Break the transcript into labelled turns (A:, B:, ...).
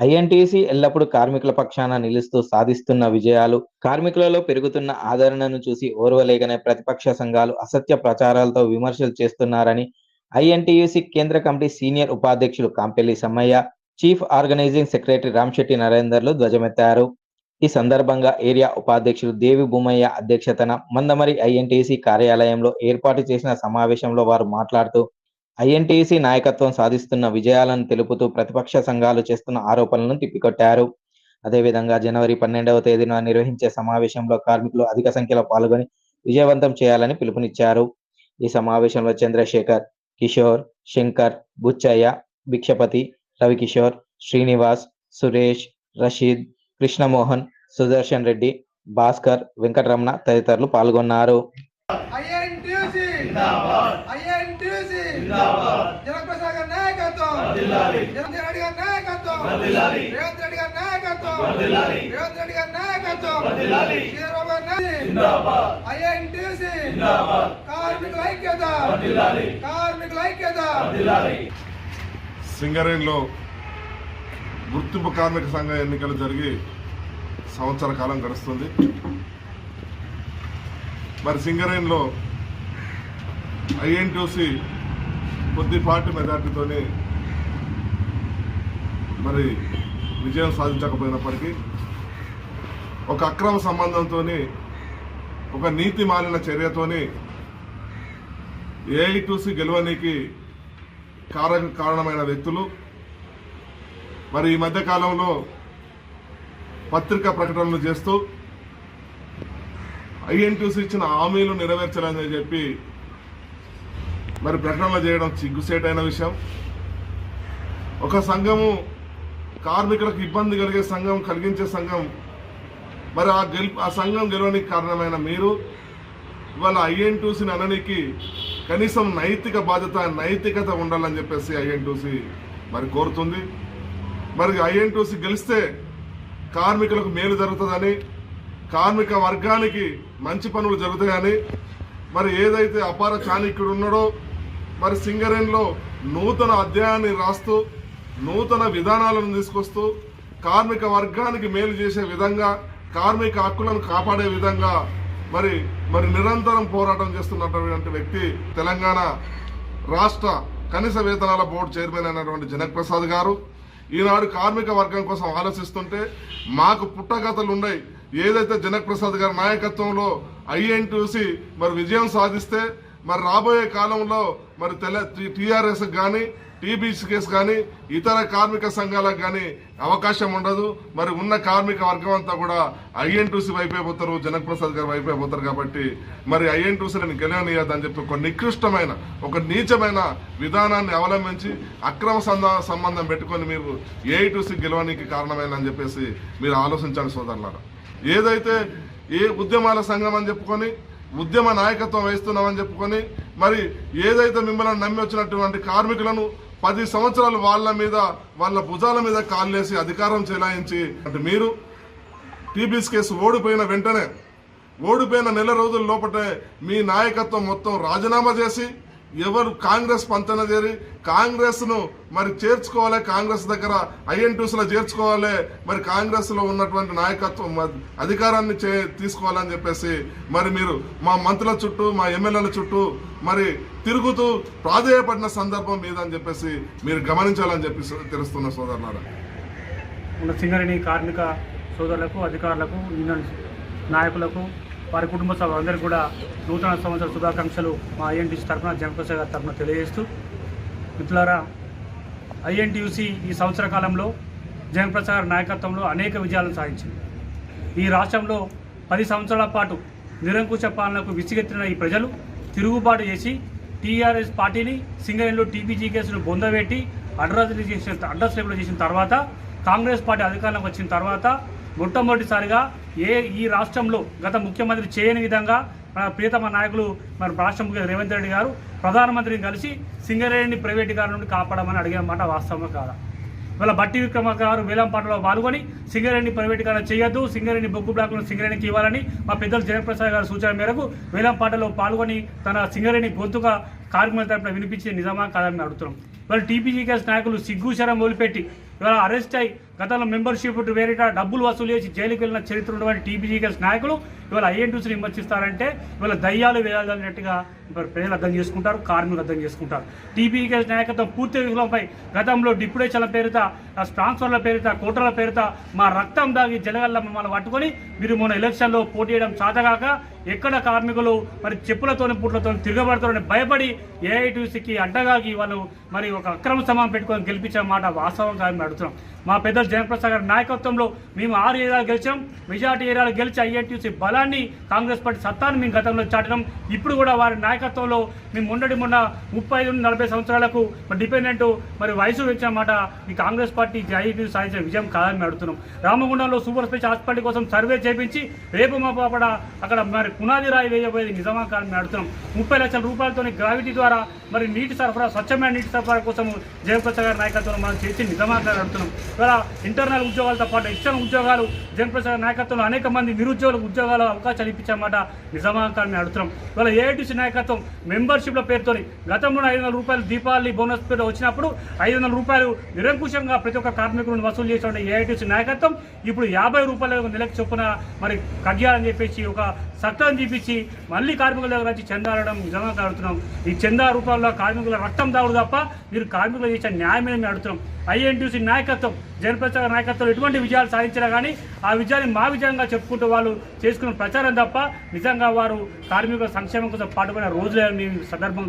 A: INTUC ఎల్లప్పుడూ కార్మికుల పక్షాన నిలుస్తూ సాధిస్తున్న విజయాలు కార్మికులలో పెరుగుతున్న ఆదరణను చూసి ఓర్వలేకనే ప్రతిపక్ష సంఘాలు అసత్య ప్రచారాలతో విమర్శలు చేస్తున్నారని ఐఎన్టీయూసీ కేంద్ర కమిటీ సీనియర్ ఉపాధ్యక్షులు Kampelli Sammaiah chief organizing secretary Ramshetti నరేందర్లు ధ్వజమెత్తారు. ఈ సందర్భంగా ఏరియా ఉపాధ్యక్షులు దేవి భూమయ్య అధ్యక్షతన మందమరి ఐఎన్టీసీ కార్యాలయంలో ఏర్పాటు చేసిన సమావేశంలో వారు మాట్లాడుతూ ఐఎన్టీసీ నాయకత్వం సాధిస్తున్న విజయాలను తెలుపుతూ ప్రతిపక్ష సంఘాలు చేస్తున్న ఆరోపణలను తిప్పికొట్టారు. అదేవిధంగా జనవరి పన్నెండవ తేదీన నిర్వహించే సమావేశంలో కార్మికులు అధిక సంఖ్యలో పాల్గొని విజయవంతం చేయాలని పిలుపునిచ్చారు. ఈ సమావేశంలో చంద్రశేఖర్ కిషోర్ శంకర్ బుచ్చయ్య భిక్షపతి రవికిషోర్ శ్రీనివాస్ సురేష్ రషీద్ కృష్ణమోహన్ సుదర్శన్ రెడ్డి భాస్కర్ వెంకటరమణ తదితరులు పాల్గొన్నారు.
B: ఐఎన్టీసీ జనప్రసాద్ గారి నాయకత్వం. జగన్ రెడ్డి గారి నాయకత్వం. రేవంత్ రెడ్డి గారి నాయకత్వం. రేవంత్ రెడ్డి గారి నాయకత్వం. గారి ఐఎన్టీసీ. కార్మికుల ఐక్యత. కార్మికుల ఐక్యత.
C: సింగరేణిలో గుర్తింపు కార్మిక సంఘ ఎన్నికలు జరిగి సంవత్సర కాలం గడుస్తుంది. మరి సింగరేణిలో ఐఎన్టీసీ కొద్దిపాటి మెజార్టీతోనే మరి విజయం సాధించకపోయినప్పటికీ ఒక అక్రమ సంబంధంతో ఒక నీతి మాలిన చర్యతోని ఏఐటూసి గెలవనీకి కారణ కారణమైన వ్యక్తులు. మరి ఈ మధ్య కాలంలో పత్రికా ప్రకటనలు చేస్తూ ఐఎన్టీసీ ఇచ్చిన హామీలు నెరవేర్చాలని చెప్పి మరి ప్రకటనలు చేయడం సిగ్గుసేటైన విషయం. ఒక సంఘము కార్మికులకు ఇబ్బంది కలిగే సంఘం కలిగించే సంఘం. మరి ఆ గెలు ఆ సంఘం గెలవడానికి కారణమైన మీరు ఇవాళ ఐఎన్టూసీని అనడానికి కనీసం నైతిక బాధ్యత నైతికత ఉండాలని చెప్పేసి ఐఎన్టూసీ మరి కోరుతుంది. మరి ఐఎన్టూసీ గెలిస్తే కార్మికులకు మేలు జరుగుతుందని కార్మిక వర్గానికి మంచి పనులు జరుగుతాయని మరి ఏదైతే అపార చాణిక్యుడు ఉన్నాడో మరి సింగరేణిలో నూతన అధ్యాయాన్ని రాస్తూ నూతన విధానాలను తీసుకొస్తూ కార్మిక వర్గానికి మేలు చేసే విధంగా కార్మిక హక్కులను కాపాడే విధంగా మరి మరి నిరంతరం పోరాటం చేస్తున్నటువంటి వ్యక్తి తెలంగాణ రాష్ట్ర కనీస వేతనాల బోర్డు చైర్మన్ అయినటువంటి జనక్ ప్రసాద్ గారు. ఈనాడు కార్మిక వర్గం కోసం ఆలోచిస్తుంటే మాకు పుట్టగతలు ఉన్నాయి. ఏదైతే జనక్ ప్రసాద్ గారి నాయకత్వంలో ఐఎన్టీసీ మరి విజయం సాధిస్తే మరి రాబోయే కాలంలో మరి తెల టీఆర్ఎస్ కానీ టీబీసీకేస్ కానీ ఇతర కార్మిక సంఘాలకు కానీ అవకాశం ఉండదు. మరి ఉన్న కార్మిక వర్గం అంతా కూడా ఐఎన్టూసీ వైపే పోతారు గారు వైపే పోతారు కాబట్టి మరి ఐఎన్టీసీని గెలవనీయద్దని చెప్పి ఒక నికృష్టమైన ఒక నీచమైన విధానాన్ని అవలంబించి అక్రమ సంబంధం పెట్టుకొని మీరు ఏఐటూసీ గెలవడానికి కారణమైన అని చెప్పేసి మీరు ఆలోచించాలి సోదరులారా. ఏదైతే ఏ ఉద్యమాల సంఘం అని చెప్పుకొని ఉద్యమ నాయకత్వం వహిస్తున్నామని చెప్పుకొని మరి ఏదైతే మిమ్మల్ని నమ్మి వచ్చినటువంటి కార్మికులను పది సంవత్సరాలు వాళ్ళ మీద వాళ్ళ భుజాల మీద కాళ్ళేసి అధికారం చెలాయించి అంటే మీరు టీబీస్ కేసు ఓడిపోయిన వెంటనే ఓడిపోయిన నెల రోజుల లోపటే మీ నాయకత్వం మొత్తం రాజీనామా చేసి ఎవరు కాంగ్రెస్ పంతన చేరి కాంగ్రెస్ను మరి చేర్చుకోవాలి కాంగ్రెస్ దగ్గర ఐఎన్టీస్లో చేర్చుకోవాలి మరి కాంగ్రెస్లో ఉన్నటువంటి నాయకత్వం అధికారాన్ని చే తీసుకోవాలని చెప్పేసి మరి మీరు మా మంత్రుల చుట్టూ మా ఎమ్మెల్యేల చుట్టూ మరి తిరుగుతూ ప్రాధేయపడిన సందర్భం మీద అని చెప్పేసి మీరు గమనించాలని చెప్పి తెలుస్తున్న సోదరులారా.
D: సింగరేణి కార్మిక సోదరులకు అధికారులకు యూనియన్ నాయకులకు వారి కుటుంబ సభ్యులందరూ కూడా నూతన సంవత్సర శుభాకాంక్షలు మా ఐఎన్టీసీ తరఫున జనప్రసాద్ గారి తరఫున తెలియజేస్తూ మిత్రులారా ఐఎన్టీయూసీ ఈ సంవత్సర కాలంలో జగన్ప్రసాద్ నాయకత్వంలో అనేక విజయాలను సాధించింది. ఈ రాష్ట్రంలో పది సంవత్సరాల పాటు నిరంకుశ పాలనకు విసిగెత్తిన ఈ ప్రజలు తిరుగుబాటు చేసి టీఆర్ఎస్ పార్టీని సింగరేణిలో టీపీజీ కేసును బొందబెట్టి అడ్రస్ చేసిన అడ్రస్ లేబుల్ చేసిన తర్వాత కాంగ్రెస్ పార్టీ అధికారంలోకి వచ్చిన తర్వాత మొట్టమొదటిసారిగా ఏ ఈ రాష్ట్రంలో గత ముఖ్యమంత్రి చేయని విధంగా మన ప్రియతమ నాయకులు మరి రాష్ట్ర ముఖ్యమంత్రి రేవంత్ రెడ్డి గారు ప్రధానమంత్రిని కలిసి సింగరేణిని ప్రైవేటీకరణ నుండి కాపాడమని అడిగిన మాట వాస్తవం కాదా? ఇవాళ బట్టి విక్రమ గారు వేలంపాటలో పాల్గొని సింగరేణి ప్రైవేటీకరణ చేయొద్దు సింగరేణి బొగ్గు బ్లాకులను సింగరేణికి ఇవ్వాలని మా పెద్దలు జయప్రసాద్ గారి సూచన మేరకు వేలంపాటలో పాల్గొని తన సింగరేణి గొంతుగా కార్మికుల తరపున వినిపించే నిజమా కాదని అడుగుతున్నాం. వాళ్ళు టీపీజీ కేసు నాయకులు సిగ్గు శరం వదిలిపెట్టి ఇవాళ అరెస్ట్ అయి గతంలో మెంబర్షిప్ వేరేట డబ్బులు వసూలు చేసి జైలుకి వెళ్ళిన చరిత్ర ఉన్నటువంటి టీబీజీఎస్ నాయకులు ఇవాళ ఐఎన్టీసీని విమర్శిస్తారంటే ఇవాళ దయ్యాలు వేయాలన్నట్టుగా ప్రజలు అర్థం చేసుకుంటారు కార్మికులు అర్థం చేసుకుంటారు. టీబీఎస్ నాయకత్వం పూర్తి విఫలంపై గతంలో డిప్యుటేషన్ల పేరిట ఆ ట్రాన్స్ఫర్ల పేరిట కోటల పేరిట మా రక్తం దాగి జలగల్ల మమ్మల్ని పట్టుకొని మీరు మొన్న ఎలక్షన్లో పోటీ చేయడం చాతగాక ఎక్కడ కార్మికులు మరి చెప్పులతోని పుట్లతో తిరగబడతారని భయపడి ఏఐటీసీకి అడ్డగాకి వాళ్ళు మరి ఒక అక్రమ సమానం పెట్టుకొని గెలిపించిన మాట వాస్తవం కాదని అడుగుతున్నాం మా పెద్దలు జయప్రసాద్ గారి నాయకత్వంలో మేము ఆరు ఏరియాలు గెలిచాం. మెజార్టీ ఏరియాలు గెలిచి ఐఎన్టీసీ బలాన్ని కాంగ్రెస్ పార్టీ సత్తాన్ని మేము గతంలో చాటడం ఇప్పుడు కూడా వారి నాయకత్వంలో మేము మొన్నటి మొన్న ముప్పై ఐదు నుండి నలభై సంవత్సరాలకు మరి డిపెండెంట్ మరి వయసు పెంచిన మాట ఈ కాంగ్రెస్ పార్టీ ఐఎన్టీసీ సాధించిన విజయం కాదని అడుగుతున్నాం. రామగుండంలో సూపర్ స్పెషల్ హాస్పిటల్ కోసం సర్వే చేపించి రేపు మా పాపడ అక్కడ మరి పునాది రాయి వేయబోయేది నిజమా కాదని అడుగుతున్నాం. ముప్పై లక్షల రూపాయలతో గ్రావిటీ ద్వారా మరి నీటి సరఫరా స్వచ్ఛమైన నీటి సరఫరా కోసం జయప్రసాద్ గారి నాయకత్వంలో మనం చేసి నిజమా కాదని అడుగుతున్నాం. ఇవాళ ఇంటర్నల్ ఉద్యోగాలతో పాటు ఎక్స్టర్నల్ ఉద్యోగాలు జయప్రసాద్ నాయకత్వంలో అనేక మంది నిరుద్యోగులకు ఉద్యోగాల అవకాశాలు ఇప్పించామాట నిజమా కాదని అడుగుతున్నాం. ఇవాళ ఏఐటీసీ నాయకత్వం మెంబర్షిప్ల పేరుతోని గతంలో ఐదు వందల రూపాయలు దీపావళి బోనస్ పేరు వచ్చినప్పుడు ఐదు వందల రూపాయలు నిరంకుశంగా ప్రతి ఒక్క కార్మికులను వసూలు చేసిన ఏఐటీసీ నాయకత్వం ఇప్పుడు యాభై రూపాయల నెలకు చొప్పున మరి కగ్యాలని చెప్పేసి ఒక చట్టం చూపించి మళ్ళీ కార్మికుల దగ్గర వచ్చి చందా నిజంగా అడుగుతున్నాం. ఈ చందా రూపాయల్లో కార్మికుల రక్తం దావుడు తప్ప మీరు కార్మికులు చేసే న్యాయమే మేము అడుగుతున్నాం. ఐఎన్టీసీ నాయకత్వం జనప్రచార నాయకత్వం ఎటువంటి విజయాలు సాధించినా కానీ ఆ విజయాన్ని మా విజయంగా చెప్పుకుంటూ వాళ్ళు చేసుకున్న ప్రచారం తప్ప నిజంగా వారు కార్మికుల సంక్షేమం కోసం పాటుపడిన రోజులే సందర్భం